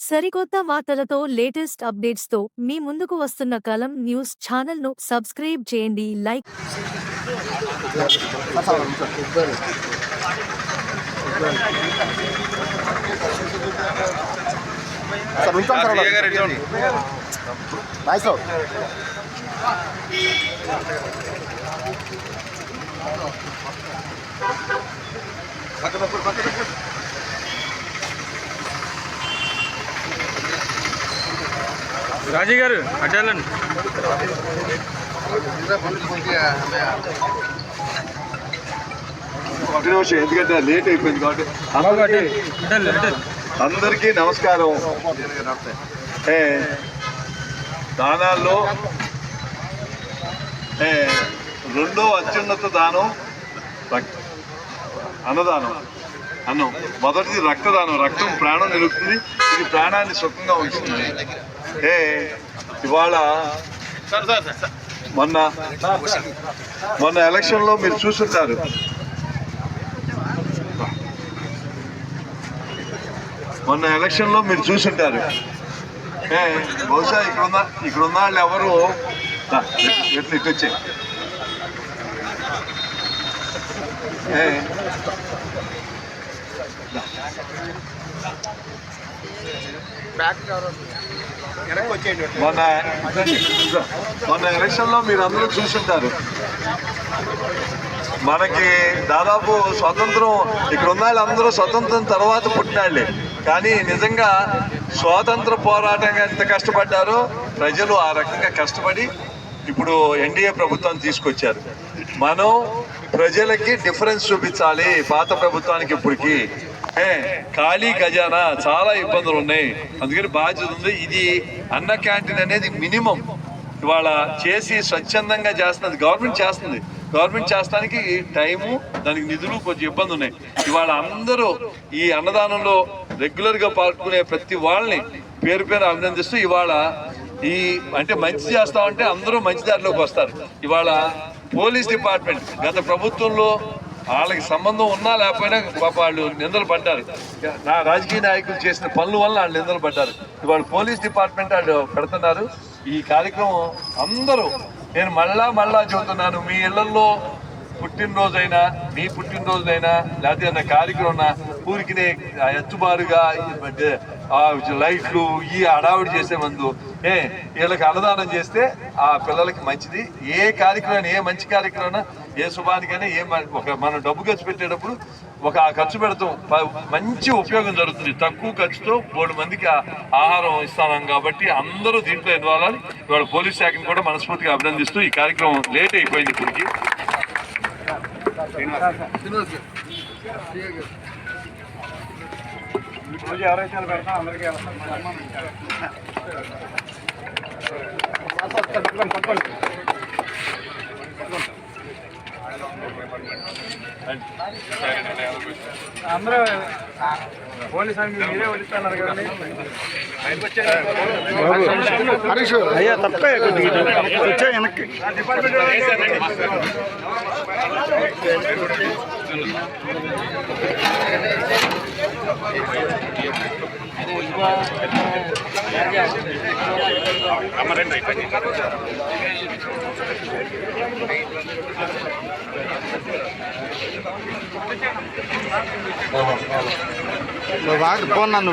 సరికొత్త వార్తలతో లేటెస్ట్ అప్డేట్స్తో మీ ముందుకు వస్తున్న కలం న్యూస్ ఛానల్ను సబ్స్క్రైబ్ చేయండి. లైక్ పక్కన ఉంటాం సార్ అలా. నాయ్ సార్ రాజీ గారు అడ్డాలండి ఒక నిమిషం ఎందుకంటే లేట్ అయిపోయింది కాబట్టి. అందరికీ నమస్కారం. దానాల్లో రెండో అత్యున్నత దానం అన్నదానం. అన్నం. మొదటిది రక్తదానం. రక్తం ప్రాణం నిలుపుతుంది. ఇది ప్రాణాన్ని సుఖంగా ఉంచుతుంది. ఏ ఇవాళ మొన్న మొన్న ఎలక్షన్లో మీరు చూసుంటారు. మొన్న ఎలక్షన్లో మీరు చూసుంటారు. ఏ, బహుశా ఇక్కడ ఉన్న ఇక్కడ ఉన్న వాళ్ళు ఎవరు? ఎట్లు ఇటు ఇటు వచ్చే. మొన్న మొన్న ఎలక్షన్లో మీరు అందరూ చూసుంటారు. మనకి దాదాపు స్వతంత్రం ఇక్కడ ఉన్న వాళ్ళందరూ స్వతంత్రం తర్వాత పుట్టినాళ్ళే. కానీ నిజంగా స్వాతంత్ర పోరాటంగా ఎంత కష్టపడ్డారో ప్రజలు ఆ రకంగా కష్టపడి ఇప్పుడు ఎన్డీఏ ప్రభుత్వం తీసుకొచ్చారు. మనం ప్రజలకి డిఫరెన్స్ చూపించాలి పాత ప్రభుత్వానికి ఇప్పటికి. ఖాళీ ఖజానా చాలా ఇబ్బందులు ఉన్నాయి. అందుకని బాధ్యత ఉంది. ఇది అన్న క్యాంటీన్ అనేది మినిమం. ఇవాళ చేసి స్వచ్ఛందంగా చేస్తున్నది గవర్నమెంట్ చేస్తుంది. గవర్నమెంట్ చేస్తానికి టైము దానికి నిధులు కొంచెం ఇబ్బంది ఉన్నాయి. ఇవాళ అందరూ ఈ అన్నదానంలో రెగ్యులర్గా పాల్గొనే ప్రతి వాళ్ళని పేరు పేరు అభినందిస్తూ ఇవాళ ఈ అంటే మంచి చేస్తామంటే అందరూ మంచి దారిలోకి వస్తారు. ఇవాళ పోలీస్ డిపార్ట్మెంట్ గత ప్రభుత్వంలో వాళ్ళకి సంబంధం ఉన్నా లేకపోయినా పాప వాళ్ళు నిందలు పడ్డారు. నా రాజకీయ నాయకులు చేసిన పనుల వల్ల వాళ్ళు నిందలు పడ్డారు. ఇవాళ పోలీస్ డిపార్ట్మెంట్ వాళ్ళు పెడుతున్నారు. ఈ కార్యక్రమం అందరూ నేను మళ్ళా మళ్ళా చెబుతున్నాను మీ ఇళ్ళలో పుట్టినరోజైనా మీ పుట్టినరోజునైనా లేకపోతే ఏదైనా కార్యక్రమం ఉన్నా ఊరికినే ఆ ఎత్తుబారుగా లైట్లు ఈ హడావిడి చేసే ముందు ఏ వీళ్ళకి అన్నదానం చేస్తే ఆ పిల్లలకి మంచిది. ఏ కార్యక్రమం ఏ మంచి కార్యక్రమం ఏ శుభానికైనా ఏ ఒక మనం డబ్బు ఖర్చు పెట్టేటప్పుడు ఒక ఆ ఖర్చు పెడతాం. మంచి ఉపయోగం జరుగుతుంది. తక్కువ ఖర్చుతో మూడు మందికి ఆహారం ఇస్తాం కాబట్టి అందరూ దీంట్లో ఇన్వాల్వ్ అవ్వాలి. ఇవాళ పోలీస్ శాఖను కూడా మనస్ఫూర్తిగా అభినందిస్తూ ఈ కార్యక్రమం లేట్ అయిపోయింది ఇప్పటికి. అందరూ పోలీస్ మీరే వదిలిస్తున్నారు కదండి. హరీష్ అయ్యా తప్ప వచ్చా వెనక్కి. నువ్వు బాగా ఫోన్ నన్ను